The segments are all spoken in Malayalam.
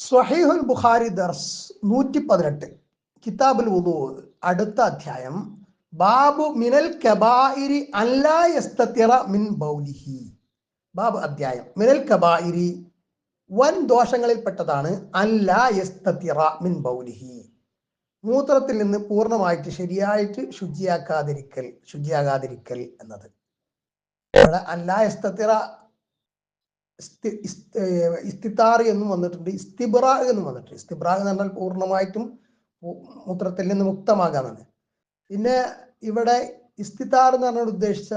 സ്വഹീഹുൽ ബുഖാരി ദർസ് നൂറ്റി പതിനെട്ട് കിതാബുൽ ഉദു അടുത്ത അധ്യായം. ബാബു മിനൽ കബായിരി അല്ലാ യസ്തത്തിറ മിൻ ബൗലിഹി. ബാബു അധ്യായം. മിനൽ കബായിരി വൻ ദോഷങ്ങളിൽപ്പെട്ടതാണ് അല്ലാ യസ്തത്തിറ മിൻ ബൗലിഹി. മൂത്രത്തിൽ നിന്ന് പൂർണമായിട്ട് ശരിയായിട്ട് ശുചിയാക്കാതിരിക്കൽ ശുചിയാകാതിരിക്കൽ എന്നത്. ഇവിടെ അല്ലാ യസ്തത്തിറ ഇസ്തി- ഇസ്തിത്താർ എന്നും വന്നിട്ടുണ്ട്. ഇസ്തിബ്ര എന്നും വന്നിട്ടുണ്ട്. ഇസ്തിബ്ര എന്ന് പറഞ്ഞാൽ പൂർണമായിട്ടും മൂത്രത്തിൽ നിന്ന് മുക്തമാകാന്നാണ് പിന്നെ ഇവിടെ ഇസ്തിത്താർ എന്ന് പറഞ്ഞ ഉദ്ദേശിച്ച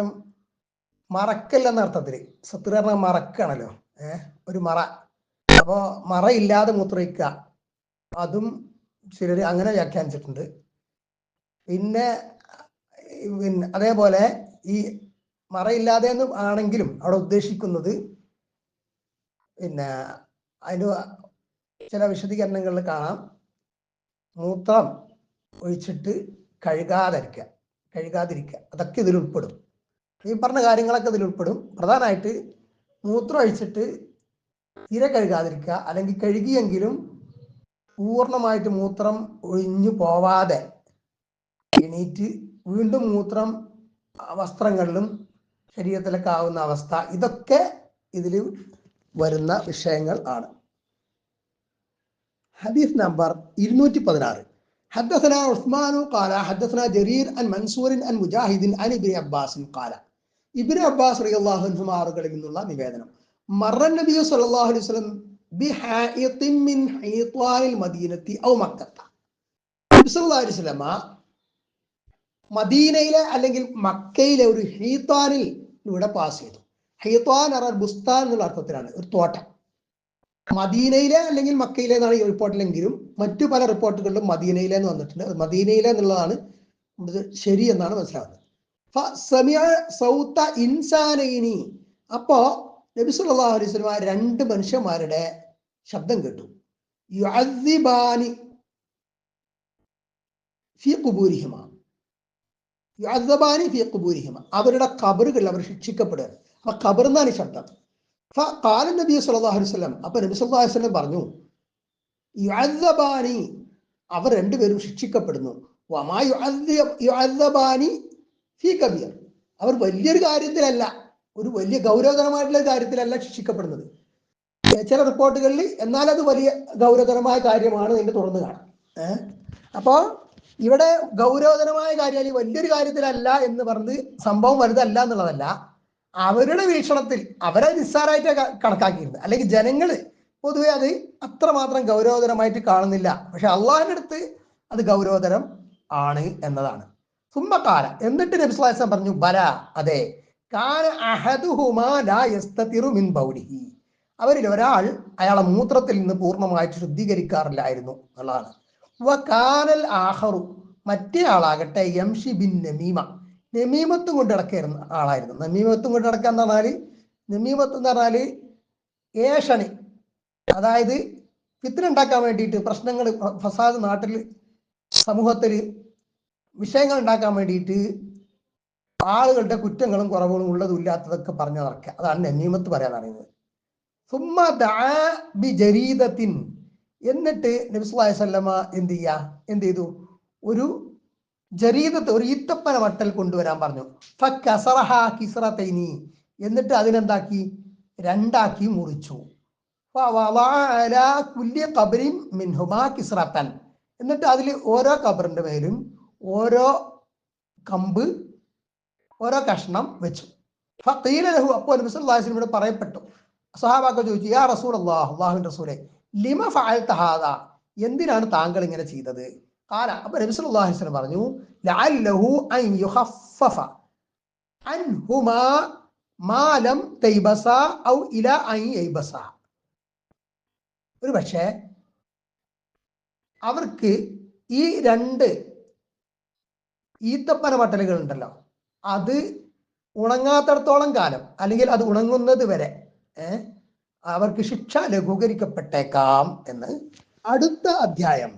മറക്കൽ എന്ന അർത്ഥത്തിൽ. സത്യ പറഞ്ഞാൽ മറക്കാണല്ലോ. ഏഹ് ഒരു മറ. അപ്പോ മറയില്ലാതെ മൂത്രയിക്കുക. അതും ചിലർ അങ്ങനെ വ്യാഖ്യാനിച്ചിട്ടുണ്ട്. പിന്നെ പിന്നെ അതേപോലെ ഈ മറയില്ലാതെ എന്ന് ആണെങ്കിലും അവിടെ ഉദ്ദേശിക്കുന്നത് പിന്നെ അതിന്റെ ചില വിശദീകരണങ്ങളിൽ കാണാം. മൂത്രം ഒഴിച്ചിട്ട് കഴുകാതിരിക്കുക കഴുകാതിരിക്കുക. അതൊക്കെ ഇതിൽ ഉൾപ്പെടും. ഈ പറഞ്ഞ കാര്യങ്ങളൊക്കെ ഇതിൽ ഉൾപ്പെടും. പ്രധാനമായിട്ട് മൂത്രം ഒഴിച്ചിട്ട് തീരെ കഴുകാതിരിക്കുക അല്ലെങ്കിൽ കഴുകിയെങ്കിലും പൂർണമായിട്ട് മൂത്രം ഒഴിഞ്ഞു പോവാതെ എണീറ്റ് വീണ്ടും മൂത്രം വസ്ത്രങ്ങളിലും ശരീരത്തിലൊക്കെ ആവുന്ന അവസ്ഥ ഇതൊക്കെ ഇതിൽ വരുന്ന വിഷയങ്ങൾ ആണ് ഹദീസ് നമ്പർ ഇരുന്നൂറ്റി പതിനാറ് حدثنا عثمان قال حدثنا جرير عن منصور عن مجاهد عن ابن عباس قال ഇബിൻ അബ്ബാസ് റളിയല്ലാഹു അൻഹു മാറുകളിൽ നിന്നുള്ള നിവേദനം മറ നബി സല്ലല്ലാഹു അലൈഹി വസല്ലം ബിഹായിത്തിൻ മിൻ ഹീത്വാനിൽ മദീനത്തി ഔ മക്കത്ത നബി സല്ലല്ലാഹു അലൈഹി വസല്ലമ മദീനയിലെ അല്ലെങ്കിൽ മക്കയിലെ ഒരു ഹീത്വാനിൽ ഇവിടെ പാസ് ചെയ്തു ഹീത്വാൻ അറൽ ബുസ്താൻ എന്നുള്ള അർത്ഥത്തിലാണ്. ഒരു തോട്ടം. മദീനയിലെ അല്ലെങ്കിൽ മക്കയിലെ എന്നാണ് ഈ റിപ്പോർട്ടിലെങ്കിലും മറ്റു പല റിപ്പോർട്ടുകളിലും മദീനയിലെ എന്ന് വന്നിട്ടുണ്ട്. മദീനയിലെ എന്നുള്ളതാണ് ശരി എന്നാണ് മനസ്സിലാവുന്നത്. ഇൻസാനൈനി. അപ്പോ നബി സല്ലല്ലാഹു അലൈഹി വസല്ലം രണ്ട് മനുഷ്യന്മാരുടെ ശബ്ദം കേട്ടു. യുഅദ്ദബാനി ഫി ഖുബൂരിഹിമ. അവരുടെ കബറുകളിൽ അവർ ശിക്ഷിക്കപ്പെടുകയാണ് അപ്പൊ ഖബർ എന്നാണ് ഈ ശബ്ദം. കാല നബി സല്ലല്ലാഹു അലൈഹി വസല്ലം അപ്പൊ നബി സല്ലല്ലാഹു അലൈഹി വസല്ലം പറഞ്ഞു യുഅബാനി അവർ രണ്ടുപേരും ശിക്ഷിക്കപ്പെടുന്നു. ഫീ അവർ വലിയൊരു കാര്യത്തിലല്ല ഒരു വലിയ ഗൗരവതരമായിട്ടുള്ള കാര്യത്തിലല്ല ശിക്ഷിക്കപ്പെടുന്നത്. ചില റിപ്പോർട്ടുകളിൽ എന്നാൽ അത് വലിയ ഗൗരവതരമായ കാര്യമാണ് ഇതിന്റെ തുറന്നു കാണാം. ഏഹ് അപ്പോ ഇവിടെ ഗൗരവതരമായ കാര്യം അല്ലെങ്കിൽ വലിയൊരു കാര്യത്തിലല്ല എന്ന് പറഞ്ഞ് സംഭവം വലുതല്ല എന്നുള്ളതല്ല. അവരുടെ വീക്ഷണത്തിൽ അവരെ നിസ്സാരമായിട്ട് കണക്കാക്കിയിരുന്നത് അല്ലെങ്കിൽ ജനങ്ങൾ പൊതുവെ അത് അത്രമാത്രം ഗൗരവതരമായിട്ട് കാണുന്നില്ല. പക്ഷെ അള്ളാഹിന്റെ അടുത്ത് അത് ഗൗരവതരം ആണ് എന്നതാണ്. സുമ്മക്കാല എന്നിട്ട് നബിസ്ലാസം പറഞ്ഞു ബല. അതെ. കാന മിൻ അവരിൽ ഒരാൾ അയാളെ മൂത്രത്തിൽ നിന്ന് പൂർണമായിട്ട് ശുദ്ധീകരിക്കാറില്ലായിരുന്നു എന്നുള്ളതാണ്. മറ്റേ ആളാകട്ടെ യംഷി ബിൻ നമീമ. നമീമത്തും കൊണ്ട് നടക്കുന്ന ആളായിരുന്നു. നമീമത്തും കൊണ്ട് നടക്കുക എന്ന് പറഞ്ഞാൽ നമീമത്ത് എന്ന് പറഞ്ഞാൽ ഏഷണി അതായത് ഫിത്തിന ഉണ്ടാക്കാൻ വേണ്ടിയിട്ട് പ്രശ്നങ്ങൾ ഫസാദ് നാട്ടിൽ സമൂഹത്തിൽ വിഷയങ്ങൾ ഉണ്ടാക്കാൻ വേണ്ടിയിട്ട് ആളുകളുടെ കുറ്റങ്ങളും കുറവുകളും ഉള്ളതും ഇല്ലാത്തതൊക്കെ പറഞ്ഞു നടക്കുക. അതാണ് നമീമത്ത് പറയാൻ അറിയുന്നത്. സുമ്മ എന്നിട്ട് നബി സല്ലല്ലാഹു അലൈഹി വസല്ലമ എന്ത് ചെയ്യുക? എന്ത് ചെയ്തു? ഒരു ജരീദത്ത് ഒരു ഈത്തപ്പന വട്ടൽ കൊണ്ടുവരാൻ പറഞ്ഞു. ഫക്കസറഹ കിസ്റതൈനി. എന്നിട്ട് അതിനെന്താക്കി? രണ്ടാക്കി മുറിച്ചു. കുല്ലി ഖബറിൻ മിൻഹുമാ കിസ്റതൻ. എന്നിട്ട് അതിൽ ഓരോ കബറിന്റെ മേലും ഓരോ കമ്പ് ഓരോ കഷ്ണം വെച്ചു. ഫീലഹു ലഹു അപ്പോൾ നബി അലൈഹി വസല്ലം പറയപ്പെട്ടു. സഹാബാക്ക ചോദിച്ചു യാ റസൂൽ അള്ളാഹ് അള്ളാഹുവിന്റെ റസൂലെ ലിമ ഫഅൽത ഹാദാ? എന്തിനാണ് താങ്കൾ ഇങ്ങനെ ചെയ്തത്? കാല അപ്പൊ നബി സല്ലല്ലാഹു അലൈഹി വസല്ലം പറഞ്ഞു ലഅല്ലഹു അൻ യുഖഫഫ അൻഹുമാ മാലം തൈബസ ഔ ഇല അൻ യൈബസ. ഒരു പക്ഷേ അവർക്ക് ഈ രണ്ട് ഈത്തപ്പന വട്ടലുകൾ ഉണ്ടല്ലോ അത് ഉണങ്ങാത്തടത്തോളം കാലം അല്ലെങ്കിൽ അത് ഉണങ്ങുന്നത് വരെ അവർക്ക് ശിക്ഷ ലഘൂകരിക്കപ്പെട്ടേക്കാം എന്ന് അടുത്ത അധ്യായം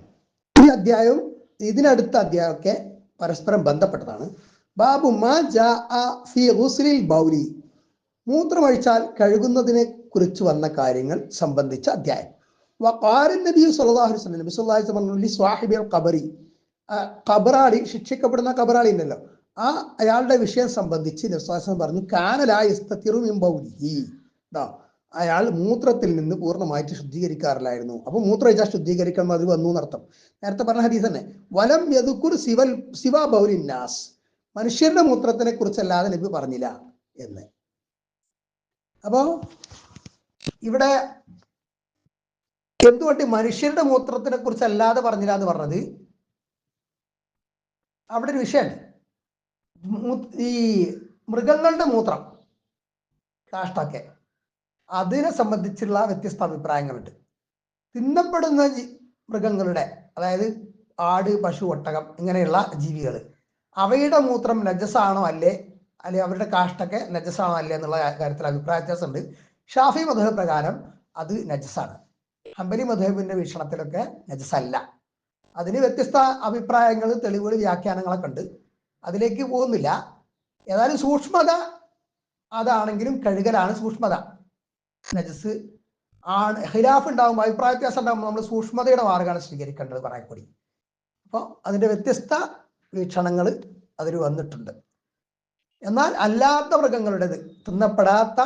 ഈ അധ്യായവും ഇതിനടുത്ത അധ്യായമൊക്കെ പരസ്പരം ബന്ധപ്പെട്ടതാണ്. ബാബു മാ ജാ ഫി ഹുസ്ലിൽ ബൗലി. മൂത്രമഴിച്ചാൽ കഴുകുന്നതിനെ കുറിച്ച് വന്ന കാര്യങ്ങൾ സംബന്ധിച്ച അധ്യായം. വഖാരൻ നബി സല്ലല്ലാഹു അലൈഹി നബി സല്ലല്ലാഹു അലൈഹി ലി ഖബറി. ഖബറാളി ശിക്ഷിക്കപ്പെടുന്ന ഖബറാളി ഉണ്ടല്ലോ. ആ അയാളുടെ വിഷയം സംബന്ധിച്ച് നബി പറഞ്ഞു കാനലായി ട്ടോ അയാൾ മൂത്രത്തിൽ നിന്ന് പൂർണമായിട്ട് ശുദ്ധീകരിക്കാറില്ലായിരുന്നു. അപ്പൊ മൂത്രം വെച്ചാൽ ശുദ്ധീകരിക്കണം അത് വന്നു എന്നർത്ഥം. നേരത്തെ പറഞ്ഞ ഹദീസ് തന്നെ വലം യദുക്കുർ ശിവൽ സിവ ബൗലിന്നാസ് മനുഷ്യരുടെ മൂത്രത്തിനെ കുറിച്ചല്ലാതെ നബി പറഞ്ഞില്ല എന്ന്. അപ്പോ ഇവിടെ എന്തുകൊണ്ട് മനുഷ്യരുടെ മൂത്രത്തിനെ കുറിച്ച് അല്ലാതെ പറഞ്ഞില്ല എന്ന് പറഞ്ഞത്? അവിടെ ഒരു വിഷയമുണ്ട് ഈ മൃഗങ്ങളുടെ മൂത്രം കാഷ്ടൊക്കെ. അതിനെ സംബന്ധിച്ചുള്ള വ്യത്യസ്ത അഭിപ്രായങ്ങളുണ്ട്. തിന്നപ്പെടുന്ന മൃഗങ്ങളുടെ അതായത് ആട് പശു ഒട്ടകം ഇങ്ങനെയുള്ള ജീവികൾ അവയുടെ മൂത്രം നജസാണോ അല്ലേ? അല്ലെ അവരുടെ കാഷ്ടൊക്കെ നജസാണോ അല്ലേ എന്നുള്ള കാര്യത്തിൽ അഭിപ്രായ വ്യത്യാസമുണ്ട്. ഷാഫി മധുഹ പ്രകാരം അത് നജസാണ്. ഹംബലി മധുഹബിന്റെ വീക്ഷണത്തിലൊക്കെ നജസല്ല. അതിന് വ്യത്യസ്ത അഭിപ്രായങ്ങൾ തെളിവുകൾ വ്യാഖ്യാനങ്ങളൊക്കെ ഉണ്ട്. അതിലേക്ക് പോകുന്നില്ല. ഏതായാലും സൂക്ഷ്മത അതാണെങ്കിലും കഴുകലാണ് സൂക്ഷ്മത. നജസ് ആണ് ഹിലാഫ് ഉണ്ടാകുമ്പോൾ അഭിപ്രായ വ്യത്യാസം ഉണ്ടാകുമ്പോൾ നമ്മൾ സൂക്ഷ്മതയുടെ മാർഗമാണ് സ്വീകരിക്കേണ്ടത് പറയാൻ കൂടി. അപ്പോൾ അതിന്റെ വ്യത്യസ്ത വീക്ഷണങ്ങൾ അതിൽ വന്നിട്ടുണ്ട്. എന്നാൽ അല്ലാത്ത മൃഗങ്ങളുടേത് തിന്നപ്പെടാത്ത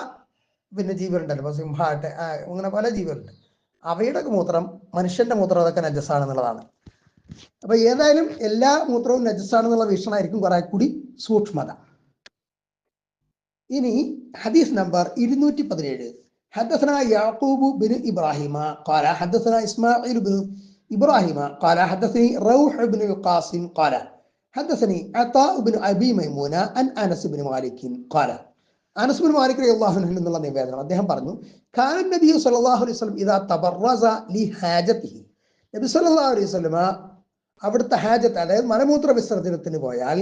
പിന്നെ ജീവികളുണ്ടല്ലോ. ഇപ്പോൾ സിംഹാട്ടെ അങ്ങനെ പല ജീവികളുണ്ട്. അവയുടെ മൂത്രം മനുഷ്യന്റെ മൂത്രം അതൊക്കെ നജസ്സാണെന്നുള്ളതാണ്. അപ്പൊ ഏതായാലും എല്ലാ മൂത്രവും നജസ്സാണെന്നുള്ള വീക്ഷണമായിരിക്കും കുറെ കൂടി സൂക്ഷ്മത. ഇനി ഹദീസ് നമ്പർ ഇരുന്നൂറ്റി പതിനേഴ്. حدثنا يعقوب بن ابراهيم قال حدثنا اسماعيل بن ابراهيم قال حدثني روح بن القاسم قال حدثني عطاء بن ابي ميمونه عن انس بن مالك قال അനസ് ബിൻ മാലിക് റളിയല്ലാഹു അൻഹു എന്നുള്ള നിവേദനം അദ്ദേഹം പറഞ്ഞു കാന നബി സല്ലല്ലാഹു അലൈഹി വസല്ലം ഇദാ തബറസ ലി ഹാജതിഹി നബി സല്ലല്ലാഹു അലൈഹി വസല്ലമ അവിടുത്തെ ഹാജത്ത് അതായത് മലമൂത്ര വിസർജനത്തിന് പോയാൽ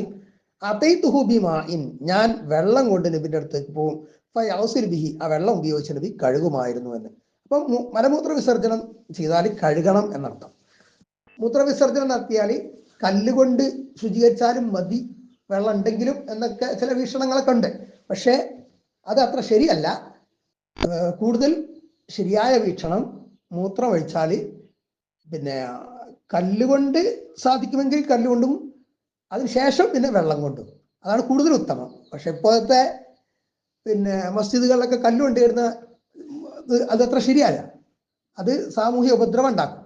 അതൈതുഹു ബിമാഇൻ ഞാൻ വെള്ളം കൊണ്ട് നബിന്റെ അടുത്തേക്ക് പോകും ഫയൗസിൽ ആ വെള്ളം ഉപയോഗിച്ച് നബി കഴുകുമായിരുന്നു എന്ന്. അപ്പം മലമൂത്ര വിസർജനം ചെയ്താൽ കഴുകണം എന്നർത്ഥം. മൂത്രവിസർജനം നടത്തിയാൽ കല്ലുകൊണ്ട് ശുചീകരിച്ചാലും മതി വെള്ളം ഉണ്ടെങ്കിലും എന്നൊക്കെ ചില വീക്ഷണങ്ങളൊക്കെ ഉണ്ട്. പക്ഷേ അത് അത്ര ശരിയല്ല. കൂടുതൽ ശരിയായ വീക്ഷണം മൂത്രം ഒഴിച്ചാൽ പിന്നെ കല്ലുകൊണ്ട് സാധിക്കുമെങ്കിൽ കല്ലുകൊണ്ടും അതിനുശേഷം പിന്നെ വെള്ളം കൊണ്ടും. അതാണ് കൂടുതൽ ഉത്തമം. പക്ഷെ ഇപ്പോഴത്തെ പിന്നെ മസ്ജിദുകളിലൊക്കെ കല്ലുകൊണ്ട് ഇത് അതത്ര ശരിയല്ല. അത് സാമൂഹ്യ ഉപദ്രവം ഉണ്ടാക്കും.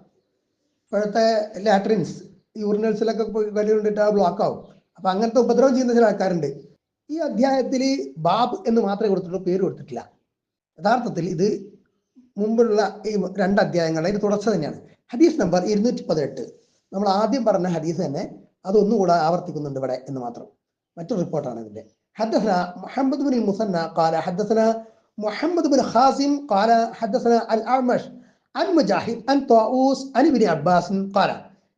ഇപ്പോഴത്തെ ലാട്രിൻസ് യൂറിനൽസിലൊക്കെ പോയി കല്ല് ആ ബ്ലോക്ക് ആവും അപ്പൊ അങ്ങനത്തെ ഉപദ്രവം ചെയ്യുന്ന ചില ആൾക്കാരുണ്ട്. ഈ അധ്യായത്തിൽ ബാബ് എന്ന് മാത്രമേ കൊടുത്തിട്ടുള്ളൂ പേര് കൊടുത്തിട്ടില്ല. യഥാർത്ഥത്തിൽ ഇത് മുമ്പുള്ള ഈ രണ്ട് അധ്യായങ്ങളുടെ ഇത് തുടർച്ച തന്നെയാണ്. ഹദീസ് നമ്പർ ഇരുന്നൂറ്റി പതിനെട്ട് നമ്മൾ ആദ്യം പറഞ്ഞ ഹദീസ് തന്നെ അതൊന്നുകൂടെ ആവർത്തിക്കുന്നുണ്ട് ഇവിടെ എന്ന് മാത്രം. മറ്റൊരു റിപ്പോർട്ടാണ് ഇതിന്റെ حدثنا محمد بن المثنى قال حدثنا محمد بن خازم قال حدثنا الأعمش عن مجاهد عن طاووس عن ابن عباس قال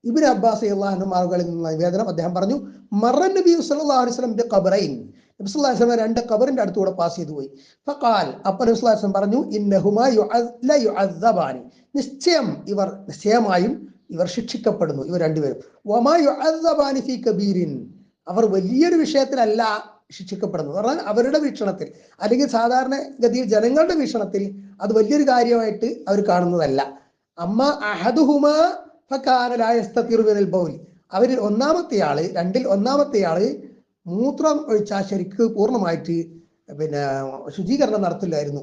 ഇബിൻ അബ്ബാസ് അള്ളാഹു മാറുകളിൽ നിന്നുള്ള നിവേദനം അദ്ദേഹം പറഞ്ഞു മറൻ നബി സല്ലല്ലാഹു അലൈഹി വസല്ലം ബി ഖബറൈൻ നബി സല്ലല്ലാഹു അലൈഹി വസല്ലം രണ്ട് ഖബറിന്റെ അടുത്തൂടെ പാസ് ചെയ്തു പോയി ഫഖാൽ അപ്പോൾ നബി സല്ലല്ലാഹു അലൈഹി വസല്ലം പറഞ്ഞു ഇന്നഹുമാ യുഅദ് ല യുഅദ്ദബാനി നിശ്ചയം ഇവർ നിശ്ചയമായും ഇവർ ശിക്ഷിക്കപ്പെടുന്നു ഇവർ രണ്ടുപേരും വമാ യുഅദ്ദബാനി ഫീ കബീരിൻ അവർ വലിയൊരു വിഷയത്തിലല്ല ശിക്ഷിക്കപ്പെടുന്നത്. പറഞ്ഞാൽ അവരുടെ വീക്ഷണത്തിൽ. അല്ലെങ്കിൽ സാധാരണ ഗതിയിൽ ജനങ്ങളുടെ വീക്ഷണത്തിൽ അത് വലിയൊരു കാര്യമായിട്ട് അവർ കാണുന്നതല്ല. അമ്മ അഹദുഹുമ ഫക്കാനലായസ്തീർവിനൽ ബൗലി. അവരിൽ ഒന്നാമത്തെ ആൾ രണ്ടിൽ ഒന്നാമത്തെ ആൾ മൂത്രം ഒഴിച്ചാൽ ശരിക്ക് പൂർണമായിട്ട് പിന്നെ ശുചീകരണം നടത്തില്ലായിരുന്നു.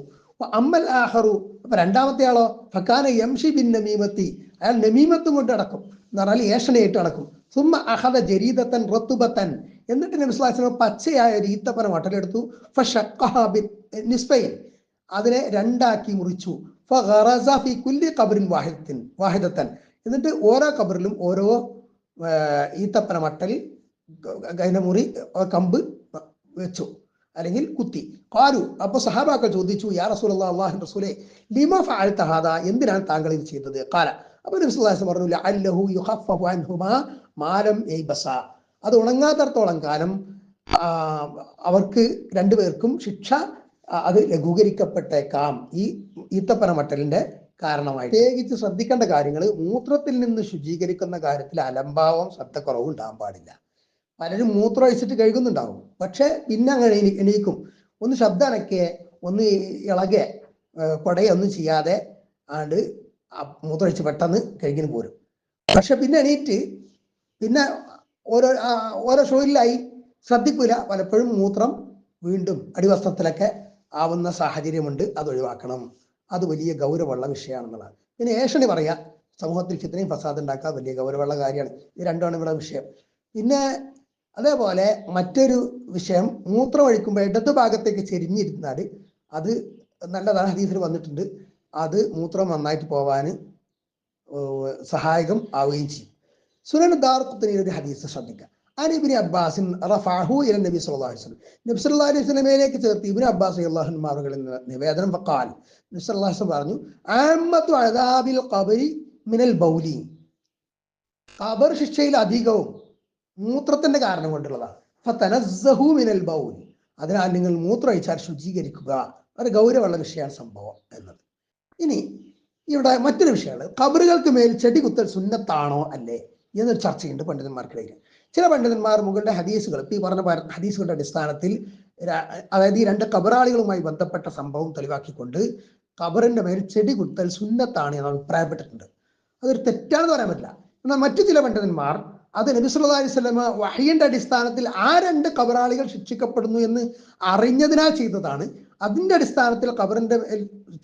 അമ്മൽ ആഹറു അപ്പൊ രണ്ടാമത്തെ ആളോ? ഫക്കാന യംഷി ബിൻ നമീമത്തി. അയാൾ നമീമത്തും കൊണ്ട് അടക്കും എന്ന് പറഞ്ഞാൽ ഏഷണയായിട്ട് അടക്കും സുമ്മ അഹദ ജരീദത്തൻ റത്തുബത്തൻ. എന്നിട്ട് നബി സ്വലാഹുലം പച്ചയായ ഒരു ഈത്തപ്പന ബി നിസ്ഫൈൻ. അതിനെ രണ്ടാക്കി മുറിച്ചു. ഫി കുല്ലി ഖബറിൻ വാഹിദത്തിൻ വാഹിദത്തൻ. എന്നിട്ട് ഓരോ കബറിലും ഓരോ ഈത്തപ്പന മട്ടൽ അതിന്റെ മുറി കമ്പ് വെച്ചു. അല്ലെങ്കിൽ കുത്തി. കാരു അപ്പൊ സഹാബാക്കൾ ചോദിച്ചു യാ റസൂൽ അള്ളാഹു റസൂലെ ലിമ ഫഅൽത ഹാദാ? എന്തിനാണ് താങ്കൾ ഇത് ചെയ്തത്? കാല അപ്പൊ നബിസ് പറഞ്ഞു ലഅല്ലഹു യുഖഫഫു അൻഹുമാ മാലം യൈബസ. അത് ഉണങ്ങാത്തടത്തോളം കാലം അവർക്ക് രണ്ടുപേർക്കും ശിക്ഷ അത് ലഘൂകരിക്കപ്പെട്ടേക്കാം. ഈ ഈത്തപ്പന മട്ടലിന്റെ കാരണമായി പ്രത്യേകിച്ച് ശ്രദ്ധിക്കേണ്ട കാര്യങ്ങൾ മൂത്രത്തിൽ നിന്ന് ശുചീകരിക്കുന്ന കാര്യത്തിൽ അലംഭാവം ശ്രദ്ധക്കുറവ് ഉണ്ടാകാൻ പാടില്ല. പലരും മൂത്രം ഒഴിച്ചിട്ട് കഴുകുന്നുണ്ടാവും. പക്ഷെ പിന്നെ അങ്ങനെ എണീക്കും. ഒന്ന് ശബ്ദം അനക്കെ ഒന്ന് ഇളകെ കൊടയൊന്നും ചെയ്യാതെ ആണ്ട് മൂത്രം മൂത്രമൊഴിച്ച് പെട്ടെന്ന് കഴുകിന് പോരും. പക്ഷെ പിന്നെ എണീറ്റ് പിന്നെ ഓരോ ഓരോ ഷോയിലായി ശ്രദ്ധിക്കൂല. പലപ്പോഴും മൂത്രം വീണ്ടും അടിവസ്ത്രത്തിലൊക്കെ ആവുന്ന സാഹചര്യമുണ്ട്. അത് ഒഴിവാക്കണം. അത് വലിയ ഗൗരവമുള്ള വിഷയമാണെന്നുള്ളതാണ്. പിന്നെ ഏഷണി പറയാ സമൂഹത്തിൽ ചിത്രയും ഫസാദ് ഉണ്ടാക്കുക വലിയ ഗൗരവമുള്ള കാര്യമാണ്. ഇത് രണ്ടാണ് ഇവിടെ വിഷയം. പിന്നെ അതേപോലെ മറ്റൊരു വിഷയം മൂത്രം ഒഴിക്കുമ്പോൾ ഇടത് ഭാഗത്തേക്ക് ചെരിഞ്ഞിരുന്നാൽ അത് നല്ലതാണ്. ഹദീസിൽ വന്നിട്ടുണ്ട്. അത് മൂത്രം നന്നായിട്ട് പോവാൻ സഹായകം ആവുകയും ചെയ്യും. സുനൻ ദാർക്കുത്തനിയുടെ ഒരു ഹദീസ് ശ്രദ്ധിക്കുക. ഇബിനി അബ്ബാസിൻ റഫാഹു ഇല നബി സല്ലാ വസ്ലം നബി സല്ലാ അലൈഹി വസല്ലമയിലേക്ക് ചേർത്ത് ഇബിന് അബ്ബാസ് അള്ളാഹുമാറുകളിൽ നിന്ന് നിവേദനം ഫക്കാൽ നബി സല്ലാ വസ്ലം പറഞ്ഞു അഹമ്മത്തു അദാബിൽ ഖബരി മിനൽ ബൗലി. കബർ ശിക്ഷയിൽ അധികവും മൂത്രത്തിന്റെ കാരണം കൊണ്ടുള്ളതാണ്. ഫനസഹു മിനൽ ബൗലി. അതിനാൽ നിങ്ങൾ മൂത്രം അയച്ചാൽ ശുചീകരിക്കുക. ഒരു ഗൗരവമുള്ള വിഷയമാണ് സംഭവം എന്നത്. ഇനി ഇവിടെ മറ്റൊരു വിഷയമാണ് കബറുകൾക്ക് മേൽ ചെടി കുത്തൽ സുന്നത്താണോ അല്ലേ? എന്നൊരു ചർച്ചയുണ്ട് പണ്ഡിതന്മാർക്കിടയിൽ ചില പണ്ഡിതന്മാർ മുകളുടെ ഹദീസുകൾ ഇപ്പൊ ഈ പറഞ്ഞ ഹദീസുകളുടെ അടിസ്ഥാനത്തിൽ അതായത് ഈ രണ്ട് കബറാളികളുമായി ബന്ധപ്പെട്ട സംഭവം തെളിവാക്കിക്കൊണ്ട് കബറിന്റെ മേൽ ചെടി കുത്തൽ സുന്നത്താണ് എന്ന് അഭിപ്രായപ്പെട്ടിട്ടുണ്ട്. അതൊരു തെറ്റാണെന്ന് പറയാൻ പറ്റില്ല. എന്നാൽ മറ്റു ചില പണ്ഡിതന്മാർ അത് നബി സല്ലല്ലാഹു അലൈഹി വസല്ലമ വഹയിന്റെ അടിസ്ഥാനത്തിൽ ആ രണ്ട് കബറാളികൾ ശിക്ഷിക്കപ്പെടുന്നു എന്ന് അറിഞ്ഞതിനാൽ ചെയ്തതാണ്. അതിന്റെ അടിസ്ഥാനത്തിൽ കബറിന്റെ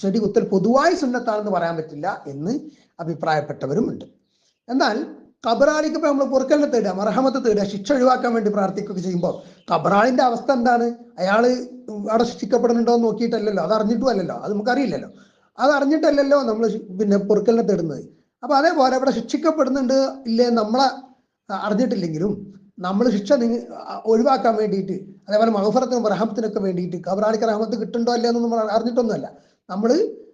ചെടി കുത്തൽ പൊതുവായി സുന്നത്താണെന്ന് പറയാൻ പറ്റില്ല എന്ന് അഭിപ്രായപ്പെട്ടവരുമുണ്ട്. എന്നാൽ കബറാളിക്ക് ഇപ്പൊ നമ്മൾ പൊറുക്കലിനെ തേടുക മറഹമത്ത് തേടുക ശിക്ഷ ഒഴിവാക്കാൻ വേണ്ടി പ്രാർത്ഥിക്കുകയൊക്കെ ചെയ്യുമ്പോൾ കബറാളിന്റെ അവസ്ഥ എന്താണ്? അയാൾ അവിടെ ശിക്ഷിക്കപ്പെടുന്നുണ്ടോ എന്ന് നോക്കിയിട്ടല്ലല്ലോ അത് അറിഞ്ഞിട്ടും അല്ലല്ലോ അത് നമുക്കറിയില്ലല്ലോ. അത് അറിഞ്ഞിട്ടല്ലല്ലോ നമ്മൾ പിന്നെ പൊറുക്കലിനെ തേടുന്നത്. അപ്പൊ അതേപോലെ അവിടെ ശിക്ഷിക്കപ്പെടുന്നുണ്ട് ഇല്ലേ നമ്മളെ അറിഞ്ഞിട്ടില്ലെങ്കിലും നമ്മൾ ശിക്ഷ ഒഴിവാക്കാൻ വേണ്ടിയിട്ട് അതേപോലെ മഹഫറത്തിനും റഹമത്തിനൊക്കെ വേണ്ടിയിട്ട് കബറാളിക്ക് റഹമത്ത് കിട്ടുന്നുണ്ടോ അല്ലേ നമ്മൾ അറിഞ്ഞിട്ടൊന്നുമല്ല. നമ്മൾ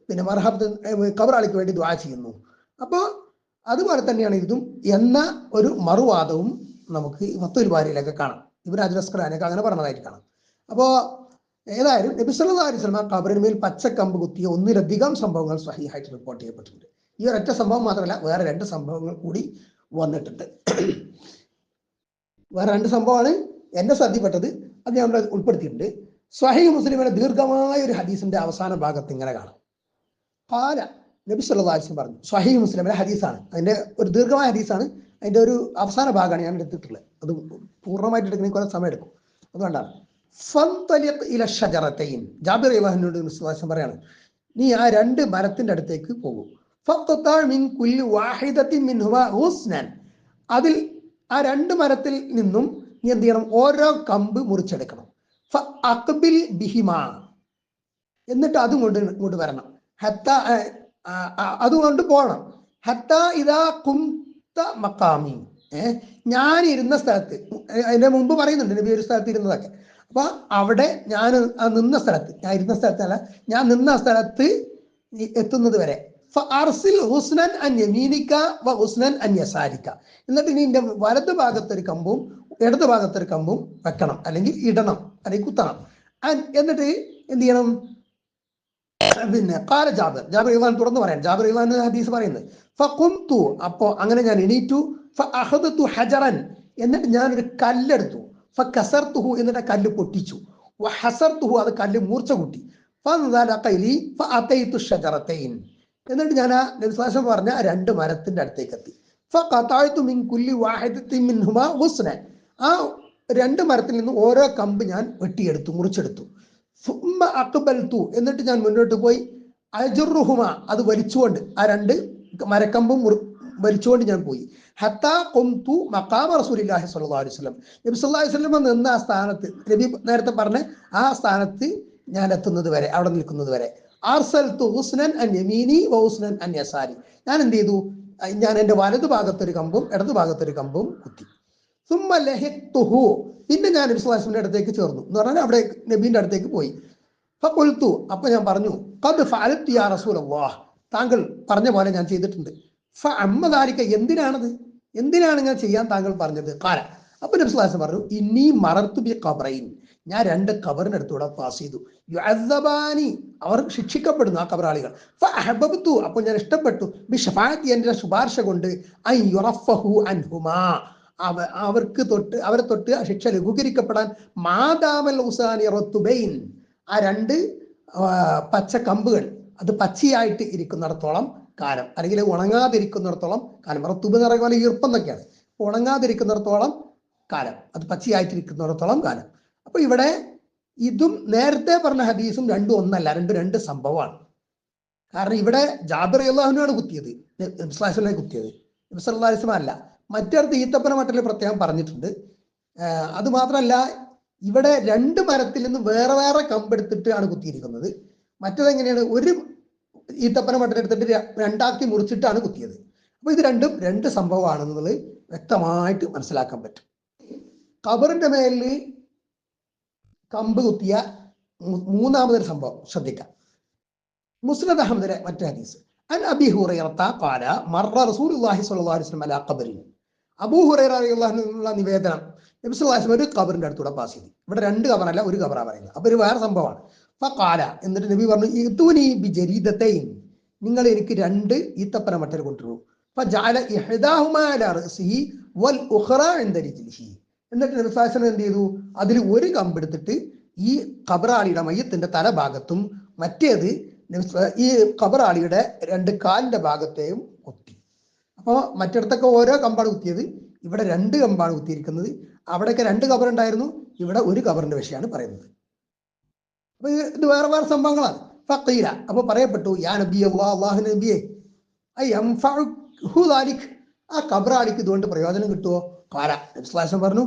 പിന്നെ മർഹമത്ത് കബറാളിക്ക് വേണ്ടി ദ്വാ ചെയ്യുന്നു. അപ്പോൾ അതുപോലെ തന്നെയാണ് ഇതും എന്ന ഒരു മറുവാദവും നമുക്ക് മറ്റൊരു ഭാര്യയിലൊക്കെ കാണാം. ഇവർ അജ്രസ്കറാനൊക്കെ അങ്ങനെ പറഞ്ഞതായിട്ട് കാണാം. അപ്പോൾ ഏതായാലും നബി സല്ലല്ലാഹു അലൈഹി വസല്ലം കബറിന് പച്ചക്കമ്പ് കുത്തിയ ഒന്നിലധികം സംഭവങ്ങൾ സഹിഹായിട്ട് റിപ്പോർട്ട് ചെയ്യപ്പെട്ടിട്ടുണ്ട്. ഈ ഒരൊറ്റ സംഭവം മാത്രമല്ല വേറെ രണ്ട് സംഭവങ്ങൾ കൂടി വന്നിട്ടുണ്ട്. വേറെ രണ്ട് സംഭവമാണ് എന്നെ ശ്രദ്ധപ്പെട്ടത് അത് ഞാൻ ഉൾപ്പെടുത്തിയിട്ടുണ്ട്. സ്വഹീ മുസ്ലിമിന്റെ ദീർഘമായ ഒരു ഹദീസിന്റെ അവസാന ഭാഗത്ത് ഇങ്ങനെ കാണാം. കാല നബി വസല്ലം പറഞ്ഞു. സ്വഹീ മുസ്ലിമിലെ ഹദീസാണ്. അതിന്റെ ഒരു ദീർഘമായ ഹദീസാണ്. അതിന്റെ ഒരു അവസാന ഭാഗമാണ് ഞാൻ എടുത്തിട്ടുള്ളത്. അത് പൂർണമായിട്ട് എടുക്കണമെങ്കിൽ കുറെ സമയം എടുക്കും അതുകൊണ്ടാണ് ജാബിർ സല്ലല്ലാഹു പറയാണ് നീ ആ രണ്ട് മരത്തിന്റെ അടുത്തേക്ക് പോകും. അതിൽ ആ രണ്ട് മരത്തിൽ നിന്നും നീ എന്ത് ചെയ്യണം? ഓരോ കമ്പ് മുറിച്ചെടുക്കണം. എന്നിട്ട് അതും കൊണ്ട് ഇങ്ങോട്ട് വരണം. ഹത്ത അതുകൊണ്ട് പോണം. ഹത്ത ഇതാ കുന്ത മക്കാമി ഏഹ് ഞാൻ ഇരുന്ന സ്ഥലത്ത് അതിന്റെ മുമ്പ് പറയുന്നുണ്ട് നബി ഒരു സ്ഥലത്ത് ഇരുന്നതൊക്കെ. അപ്പൊ അവിടെ ഞാൻ നിന്ന സ്ഥലത്ത് ഞാൻ ഇരുന്ന സ്ഥലത്തല്ല ഞാൻ നിന്ന സ്ഥലത്ത് എത്തുന്നത് വരെ. ഹുസ്നൻ വ ഹുസ്നൻ എന്നിട്ട് ഇനി നിന്റെ വലത് ഭാഗത്തൊരു കമ്പും ഇടത് ഭാഗത്തൊരു കമ്പും വെക്കണം. അല്ലെങ്കിൽ ഇടണം അല്ലെങ്കിൽ കുത്തണം. എന്നിട്ട് എന്ത് ചെയ്യണം? പിന്നെ കാല ജാബിർ. ജാബിർ ഇഹ്ലാൻ തുറന്നു പറയാൻ. ജാബിർ ഇഹ്ലാൻ ഹദീസ് പറയുന്നത് ഫഖുംതു അപ്പോ അങ്ങനെ ഞാൻ എണീറ്റു. ഫഅഖദതു ഹജറൻ എന്നിട്ട് ഞാൻ ഒരു കല്ലെടുത്തു. ഫകസർതുഹു എന്നിട്ട് കല്ല് പൊട്ടിച്ചു. വഹസർതുഹു അത് കല്ല് മൂർച്ച കൂട്ടി. എന്നിട്ട് ഞാൻ ആ നബിസ്വാസം പറഞ്ഞ രണ്ട് മരത്തിന്റെ അടുത്തേക്ക് എത്തി. ആ രണ്ട് മരത്തിൽ നിന്ന് ഓരോ കമ്പ് ഞാൻ വെട്ടിയെടുത്തു മുറിച്ചെടുത്തു. അക്ബൽത്തു എന്നിട്ട് ഞാൻ മുന്നോട്ട് പോയി. അജുറുഹുമ അത് വലിച്ചുകൊണ്ട് ആ രണ്ട് മരക്കമ്പും വലിച്ചുകൊണ്ട് ഞാൻ പോയി. ഹത്ത കൊംതു മക്കാമ റസൂലില്ലാഹി സ്വല്ലാ അലൈഹി നബി സല്ലല്ലാഹു അലൈഹി നിന്ന ആ സ്ഥാനത്ത് നബി നേരത്തെ പറഞ്ഞ ആ സ്ഥാനത്ത് ഞാൻ എത്തുന്നത് വരെ അവിടെ നിൽക്കുന്നത് വരെ. ഹുസ്നൻ യമീനി യസാരി. ഞാൻ എന്ത് ചെയ്തു? ഞാൻ എന്റെ വലതു ഭാഗത്തൊരു കമ്പും ഇടതു ഭാഗത്തൊരു കമ്പും കുത്തി. ലഹിത്തുഹു പിന്നെ ഞാൻ നബി സ്വല്ലല്ലാഹു അടുത്തേക്ക് ചേർന്നു. എന്ന് പറഞ്ഞാൽ അവിടെ നബീന്റെ അടുത്തേക്ക് പോയി. കൊൽത്തു അപ്പൊ ഞാൻ പറഞ്ഞു ഫഅൽതു യാ താങ്കൾ പറഞ്ഞ പോലെ ഞാൻ ചെയ്തിട്ടുണ്ട്. അമ്മദാരിക്ക എന്തിനാണത്? എന്തിനാണ് ഞാൻ ചെയ്യാൻ താങ്കൾ പറഞ്ഞത്? കാല അപ്പൊ നബി സ്വല്ലല്ലാഹു പറഞ്ഞു ഇനി മറർത്തു ബി ഖബറൈൻ. ഞാൻ രണ്ട് കബറിനടുത്തൂടെ പാസ് ചെയ്തു. യുഅബാനി അവർ ശിക്ഷിക്കപ്പെടുന്നു ആ കബറാളികൾ അപ്പൊ അപ്പോൾ ഞാൻ ഇഷ്ടപ്പെട്ടു. ബി ശുപാർശ കൊണ്ട് ഐ യുറഫഹു അൻഹുമാ. അവ അവർക്ക് തൊട്ട് അവരെ തൊട്ട് ശിക്ഷ ലഘൂകരിക്കപ്പെടാൻ മാതാമൽ ഉസാനി റത്തുബൈൻ. ആ രണ്ട് പച്ച കമ്പുകൾ അത് പച്ചയായിട്ട് ഇരിക്കുന്നിടത്തോളം കാലം അല്ലെങ്കിൽ ഉണങ്ങാതിരിക്കുന്നിടത്തോളം കാലം. റത്തുബ് എന്ന് പറയുന്ന ഈർപ്പം എന്നൊക്കെയാണ്. ഉണങ്ങാതിരിക്കുന്നിടത്തോളം കാലം അത് പച്ചയായിട്ടിരിക്കുന്നിടത്തോളം കാലം. അപ്പൊ ഇവിടെ ഇതും നേരത്തെ പറഞ്ഞ ഹദീസും രണ്ടും ഒന്നല്ല രണ്ടും രണ്ട് സംഭവമാണ്. കാരണം ഇവിടെ ജാബിർ അള്ളാഹുനാണ് കുത്തിയത്. കുത്തിയത്. അല്ല. മറ്റടുത്ത് ഈത്തപ്പന മട്ടിൽ പ്രത്യേകം പറഞ്ഞിട്ടുണ്ട്. അത് മാത്രമല്ല ഇവിടെ രണ്ട് മരത്തിൽ നിന്ന് വേറെ വേറെ കമ്പെടുത്തിട്ടാണ് കുത്തിയിരിക്കുന്നത്. മറ്റതെങ്ങനെയാണ് ഒരു ഈത്തപ്പന മട്ടിലെടുത്തിട്ട് രണ്ടാക്കി മുറിച്ചിട്ടാണ് കുത്തിയത്. അപ്പൊ ഇത് രണ്ടും രണ്ട് സംഭവമാണെന്നുള്ളത് വ്യക്തമായിട്ട് മനസ്സിലാക്കാൻ പറ്റും. കബറിന്റെ മേലിൽ കമ്പ് കുത്തിയ മൂന്നാമതൊരു സംഭവം ശ്രദ്ധിക്കാം. മുസ്നദ് അഹമ്മദിലെ മറ്റേ ഹദീസ്. അൻ അബി ഹുറൈറത്ത ഖാല മറ റസൂലുള്ളാഹി സ്വല്ലല്ലാഹു അലൈഹി വസല്ലം അലാ ഖബറിൻ. അബൂ ഹുറൈറ റളിയല്ലാഹു അൻഹുള്ള നിവേദനം നബി സല്ലല്ലാഹു അലൈഹി വസല്ലം ഒരു കബറിന്റെ അടുത്തൂടെ പാസ് ചെയ്തു ഇവിടെ രണ്ട് കബറല്ല ഒരു കബറാ പറയുന്നത്. അപ്പൊ ഒരു വേറെ സംഭവമാണ്. ഫഖാല എന്നിട്ട് നബി പറഞ്ഞു ഇതുനി ബി ജരീദത്തെയും നിങ്ങൾ എനിക്ക് രണ്ട് ഈത്തപ്പന മട്ടൽ കൊണ്ടുവരൂ. എന്നിട്ട് നബി സല്ലല്ലാഹു അലൈഹി വസല്ലം എന്ത് ചെയ്തു? അതിൽ ഒരു കമ്പെടുത്തിട്ട് ഈ ഖബറാളിയുടെ മയ്യത്തിന്റെ തലഭാഗത്തും മറ്റേത് ഈ കബറാളിയുടെ രണ്ട് കാലിന്റെ ഭാഗത്തെയും കുത്തി. അപ്പോൾ മറ്റിടത്തൊക്കെ ഓരോ കമ്പാണ് കുത്തിയത്. ഇവിടെ രണ്ട് കമ്പാണ് കുത്തിയിരിക്കുന്നത്. അവിടെയൊക്കെ രണ്ട് കബർ ഉണ്ടായിരുന്നു. ഇവിടെ ഒരു കബറിന്റെ വിഷയമാണ് പറയുന്നത്. അപ്പൊ ഇത് വേറെ വേറെ സംഭവങ്ങളാണ്. ഫീല അപ്പൊ പറയപ്പെട്ടു യാ ആ കബറാളിക്ക് ഇതുകൊണ്ട് പ്രയോജനം കിട്ടുമോ കാല പറഞ്ഞു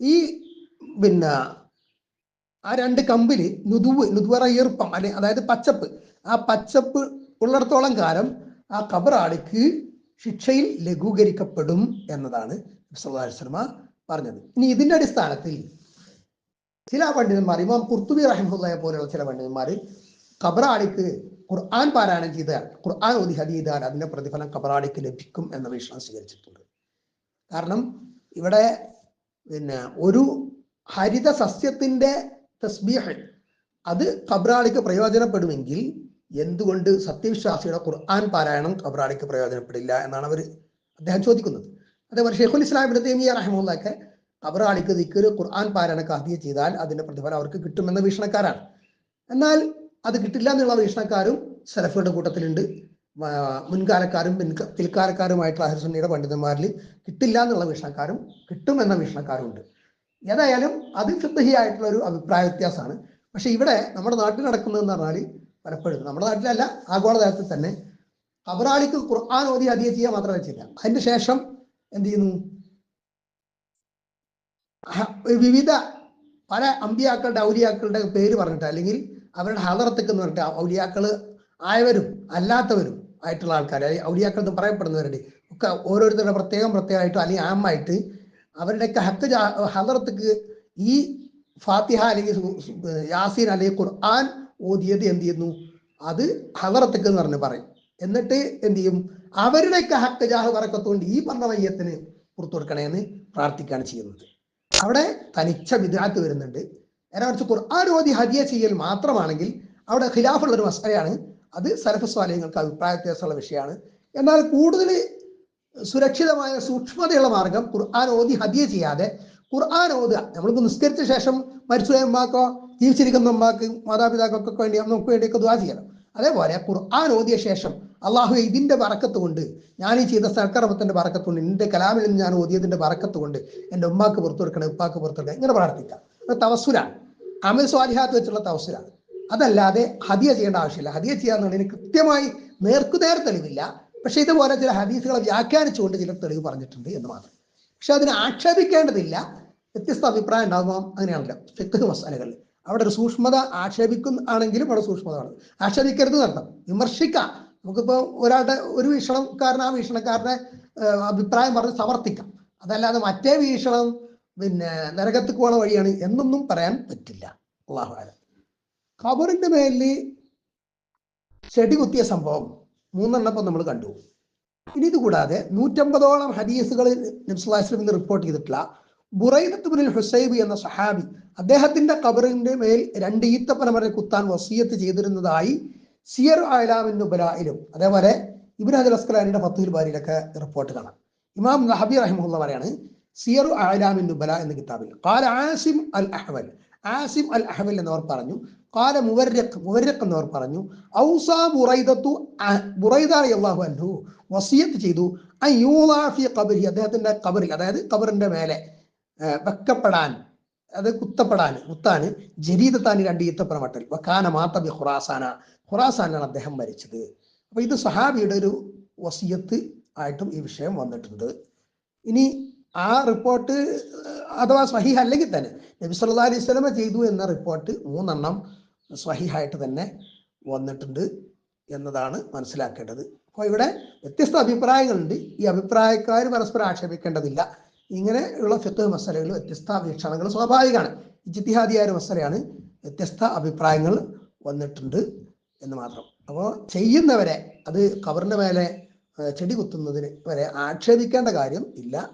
ഈ പിന്നെ ആ രണ്ട് കമ്പിൽ നുതുവ് നുതുവറ ഈർപ്പം അല്ലെ അതായത് പച്ചപ്പ്. ആ പച്ചപ്പ് ഉള്ളിടത്തോളം കാലം ആ കബറാളിക്ക് ശിക്ഷയിൽ ലഘൂകരിക്കപ്പെടും എന്നതാണ് വിശ്വസ്മ പറഞ്ഞത്. ഇനി ഇതിന്റെ അടിസ്ഥാനത്തിൽ ചില പണ്ഡിതന്മാർ ഇമാം കുർത്തുബി റഹിമുള്ളയെ പോലെയുള്ള ചില പണ്ഡിതന്മാർ കബറാളിക്ക് ഖുർആൻ പാരായണം ചെയ്താൽ ഖുർആൻ ഓതി ചെയ്താൽ അതിന്റെ പ്രതിഫലം കബറാളിക്ക് ലഭിക്കും എന്ന വീക്ഷണം സ്വീകരിച്ചിട്ടുണ്ട്. കാരണം ഇവിടെ പിന്നെ ഒരു ഹരിത സസ്യത്തിന്റെ തസ്ബീഹ്. അത് ഖബറാളിക്ക് പ്രയോജനപ്പെടുമെങ്കിൽ എന്തുകൊണ്ട് സത്യവിശ്വാസിയുടെ ഖുർആൻ പാരായണം ഖബറാളിക്ക് പ്രയോജനപ്പെടില്ല എന്നാണ് അവർ അദ്ദേഹം ചോദിക്കുന്നത്. അതേപോലെ ഷെയ്ഖുൽ ഇസ്ലാം ഇബ്നു തൈമിയ റഹിമുള്ളൊക്കെ ഖബറാളിക്ക് ദിക്കർ ഖുർആൻ പാരായണക്ക് ഹദിയ ചെയ്താൽ അതിന്റെ പ്രതിഫലം അവർക്ക് കിട്ടുമെന്ന വീക്ഷണക്കാരാണ്. എന്നാൽ അത് കിട്ടില്ല എന്നുള്ള വീക്ഷണക്കാരും സലഫുകളുടെ കൂട്ടത്തിലുണ്ട്. മുൻകാലക്കാരും പിൻ പിൽക്കാലക്കാരുമായിട്ടുള്ള അഹർസുന്നിയുടെ പണ്ഡിതന്മാരിൽ കിട്ടില്ല എന്നുള്ള വീക്ഷണക്കാരും കിട്ടും എന്ന വീക്ഷണക്കാരും ഉണ്ട് ഏതായാലും അത് ഫിത്തഹി ആയിട്ടുള്ള ഒരു അഭിപ്രായ വ്യത്യാസമാണ്. പക്ഷെ ഇവിടെ നമ്മുടെ നാട്ടിൽ നടക്കുന്നതെന്ന് പറഞ്ഞാൽ പലപ്പോഴും നമ്മുടെ നാട്ടിലല്ല ആഗോളതലത്തിൽ തന്നെ കബറാളിക്ക് ഖുർആൻ ഓതി അധികം ചെയ്യാൻ മാത്രമേ ചെയ്യില്ല അതിന്റെ ശേഷം എന്ത് ചെയ്യുന്നു? വിവിധ പല അമ്പിയാക്കളുടെ ഔലിയാക്കളുടെ പേര് പറഞ്ഞിട്ട് അല്ലെങ്കിൽ അവരുടെ ഹദറത്തേക്ക് എന്ന് പറഞ്ഞിട്ട് ഔലിയാക്കൾ ആയവരും അല്ലാത്തവരും ആയിട്ടുള്ള ആൾക്കാർ ഔലിയാക്കൾ എന്ന് പറയപ്പെടുന്നവരുടെ ഒക്കെ ഓരോരുത്തരുടെ പ്രത്യേകം പ്രത്യേകമായിട്ട് അല്ലെങ്കിൽ ആമായിട്ട് അവരുടെയൊക്കെ ഹക്ക് ഹദറത്തേക്ക് ഈ ഫാത്തിഹ അല്ലെങ്കിൽ യാസീൻ അല്ലെങ്കിൽ ഖുർആൻ ഓതിയത് എന്ത് ചെയ്യുന്നു? അത് ഹദറത്തേക്ക് എന്ന് പറഞ്ഞ് പറയും. എന്നിട്ട് എന്ത് ചെയ്യും? അവരുടെയൊക്കെ ഹക്ക് ജാഹ് പറക്കത്തുകൊണ്ട് ഈ പറഞ്ഞ മയ്യത്തിന് പുറത്തു കൊടുക്കണേന്ന് പ്രാർത്ഥിക്കുകയാണ് ചെയ്യുന്നത്. അവിടെ തനിച്ച വിദ്യാർത്ഥി വരുന്നുണ്ട്. നേരെ മറിച്ച് ഖുർആൻ ഓതി ഹദിയ ചെയ്യൽ മാത്രമാണെങ്കിൽ അവിടെ ഖിലാഫുള്ള ഒരു മസലയാണ്. അത് സലഫ് സ്വാലയങ്ങൾക്ക് അഭിപ്രായ വ്യത്യാസമുള്ള വിഷയമാണ്. എന്നാൽ കൂടുതൽ സുരക്ഷിതമായ സൂക്ഷ്മതയുള്ള മാർഗം ഖുർആൻ ഓതി ഹദിയ ചെയ്യാതെ ഖുർആൻ ഓതുക. നമ്മളിപ്പോൾ നിസ്കരിച്ച ശേഷം മരിച്ചുപോയ അമ്മാക്കോ ജീവിച്ചിരിക്കുന്ന അമ്മാക്ക് മാതാപിതാക്കൾക്കൊക്കെ വേണ്ടി നമുക്ക് വേണ്ടിയൊക്കെ ദ്വാ ചെയ്യണം. അതേപോലെ ഖുർആൻ ഓതിയ ശേഷം അള്ളാഹു ഇതിന്റെ വറക്കത്ത് കൊണ്ട് ഞാൻ ഈ ചെയ്ത സൽക്കർമ്മത്തിന്റെ വറക്കത്ത് കൊണ്ട് എന്റെ കലാമിൽ നിന്ന് ഞാൻ ഓതിയതിന്റെ വറക്കത്ത് കൊണ്ട് എന്റെ ഉമ്മാക്ക് പുറത്തു ഉപ്പാക്ക് പുറത്തു ഇങ്ങനെ പ്രാർത്ഥിക്കാം. അത് തവസുരാണ് അമൽ സ്വാലിഹാത്ത് വെച്ചുള്ള തവസുരാണ് അതല്ലാതെ ഹദിയ ചെയ്യേണ്ട ആവശ്യമില്ല. ഹദിയ ചെയ്യാന്നുള്ളതിന് കൃത്യമായി നേർക്കുനേർ തെളിവില്ല. പക്ഷെ ഇതുപോലെ ചില ഹദീസുകളെ വ്യാഖ്യാനിച്ചുകൊണ്ട് ചില തെളിവ് പറഞ്ഞിട്ടുണ്ട് എന്ന് മാത്രം. പക്ഷെ അതിനെ ആക്ഷേപിക്കേണ്ടതില്ല. വ്യത്യസ്ത അഭിപ്രായം ഉണ്ടാകുമ്പോൾ അങ്ങനെയാണല്ലോ. ഫിഖ് മസാലകളിൽ. അവിടെ ഒരു സൂക്ഷ്മത ആക്ഷേപിക്കുന്ന ആണെങ്കിലും അവിടെ സൂക്ഷ്മത ആണ് ആക്ഷേപിക്കരുത് നടത്തണം വിമർശിക്കാം. നമുക്കിപ്പോൾ ഒരാളുടെ ഒരു വീക്ഷണക്കാരൻ ആ വീക്ഷണക്കാരനെ അഭിപ്രായം പറഞ്ഞ് സമർത്ഥിക്കാം. അതല്ലാതെ മറ്റേ വീക്ഷണം പിന്നെ നരകത്ത് പോണ വഴിയാണ് എന്നൊന്നും പറയാൻ പറ്റില്ല. അള്ളാഹു ഖബറിന്റെ മേലിൽ ചെടി കുത്തിയ സംഭവം. മൂന്നെണ്ണം ഇപ്പം നമ്മൾ കണ്ടു. ഇനി ഇത് കൂടാതെ നൂറ്റമ്പതോളം ഹദീസുകൾ നബ്സുല്ലാസ്ലമിന്ന് റിപ്പോർട്ട് ചെയ്തിട്ടുള്ള ബുറൈദത്തുബിൻ ഹുസൈബ് എന്ന സഹാബി അദ്ദേഹത്തിന്റെ കബറിന്റെ മേൽ രണ്ട് ഈത്തപ്പനമരെ കുത്താൻ വസീയത്ത് ചെയ്തിരുന്നതായി സിയർ ആയലാമിൻ ബലായിലും അതേപോലെ ഇബിൻ അസ്കലാലിന്റെ അസ്കലാനിയുടെ ഫത്തുൽ ബാരിയിലൊക്കെ റിപ്പോർട്ട് കാണാം. ഇമാം നഹബി റഹിമുള്ള പറയാണ് സിയർ ആലാമിൻ ബല എന്ന കിതാബിൽ കാൽ ആസിം അൽ അഹ്വൽ ആസിം അൽ അഹ്വൽ എന്നവർ പറഞ്ഞു കാല മുവരഖ് മുവരഖ് എന്നവർ പറഞ്ഞു. ഔസാ ബുറൈദത്തു ബുറൈദ അള്ളാഹു അൻഹു വസിയത്ത് ചെയ്തു. ഖബരി അദ്ദേഹത്തിന്റെ കബറിൽ അതായത് കബറിന്റെ മേലെ വെക്കപ്പെടാൻ അത് കുത്തപ്പെടാൻ കുത്താന് ജരീദത്താനി രണ്ട് വട്ടൽ വക്കാന മാത്തബി ഖുറാസാന. ഖുറാസാനാണ് അദ്ദേഹം മരിച്ചത്. അപ്പൊ ഇത് സഹാബിയുടെ ഒരു വസിയത്ത് ആയിട്ടും ഈ വിഷയം വന്നിട്ടുണ്ട്. ഇനി ആ റിപ്പോർട്ട് അഥവാ സഹി അല്ലെങ്കിൽ തന്നെ നബി സല്ലല്ലാഹു അലൈഹി വസല്ലമ ചെയ്തു എന്ന റിപ്പോർട്ട് മൂന്നെണ്ണം സ്വഹീഹായിട്ട് തന്നെ വന്നിട്ടുണ്ട് എന്നതാണ് മനസ്സിലാക്കേണ്ടത്. അപ്പോൾ ഇവിടെ വ്യത്യസ്ത അഭിപ്രായങ്ങളുണ്ട്. ഈ അഭിപ്രായക്കാർ പരസ്പരം ആക്ഷേപിക്കേണ്ടതില്ല. ഇങ്ങനെയുള്ള ഫിഖ് മസലകൾ വ്യത്യസ്ത വീക്ഷണങ്ങൾ സ്വാഭാവികമാണ്. ജിത്തിഹാദിയായ ഒരു മസലയാണ്. വ്യത്യസ്ത അഭിപ്രായങ്ങൾ വന്നിട്ടുണ്ട് എന്ന് മാത്രം. അപ്പോൾ ചെയ്യുന്നവരെ അത് കവറിന്റെ മേലെ ചെടി കുത്തുന്നതിന് വരെ ആക്ഷേപിക്കേണ്ട കാര്യം ഇല്ല.